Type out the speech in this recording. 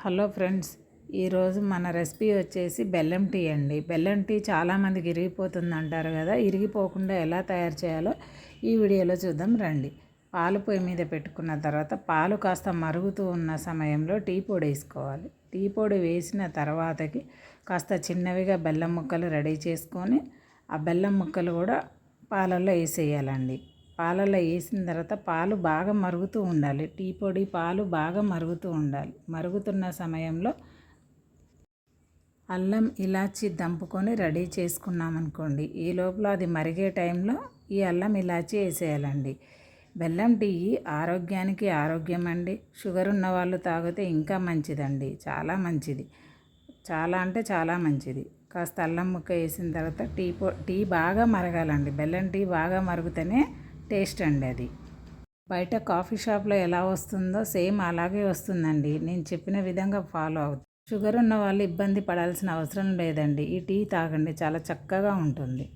Hello friends ఈరోజు మన recipe వచ్చేసి బెల్లం టీ అండి. బెల్లం టీ చాలామందికి ఇరిగిపోతుంది అంటారు కదా ఇరిగిపోకుండా ఎలా తయారు చేయాలో ఈ వీడియోలో చూద్దాం రండి. పాలు పొయ్యి మీద పెట్టుకున్న తర్వాత పాలు కాస్త మరుగుతూ ఉన్న సమయంలో టీ పొడి వేసుకోవాలి. టీ పొడి వేసిన తర్వాతకి కాస్త చిన్నవిగా బెల్లం ముక్కలు రెడీ చేసుకొని ఆ బెల్లం ముక్కలు కూడా పాలల్లో వేసేయాలండి. పాలలో వేసిన తర్వాత పాలు బాగా మరుగుతూ ఉండాలి. టీ పొడి పాలు బాగా మరుగుతూ ఉండాలి. మరుగుతున్న సమయంలో అల్లం ఇలాచి దంపుకొని రెడీ చేసుకున్నామనుకోండి. ఈ లోపల అది మరిగే టైంలో ఈ అల్లం ఇలాచి వేసేయాలండి. బెల్లం టీ ఆరోగ్యానికి ఆరోగ్యం అండి షుగర్ ఉన్న వాళ్ళు తాగితే ఇంకా మంచిదండి. చాలా మంచిది. చాలా అంటే చాలా మంచిది. కాస్త అల్లం ముక్క వేసిన తర్వాత టీ పొ టీ బాగా మరగాలండి. బెల్లం టీ బాగా మరుగుతేనే టేస్ట్ అండి అది. బయట కాఫీ షాప్లో ఎలా వస్తుందో సేమ్ అలాగే వస్తుందండి. నేను చెప్పిన విధంగా ఫాలో అవుతుంది షుగర్ ఉన్న వాళ్ళు ఇబ్బంది పడాల్సిన అవసరం లేదండి. ఈ టీ తాగండి చాలా చక్కగా ఉంటుంది.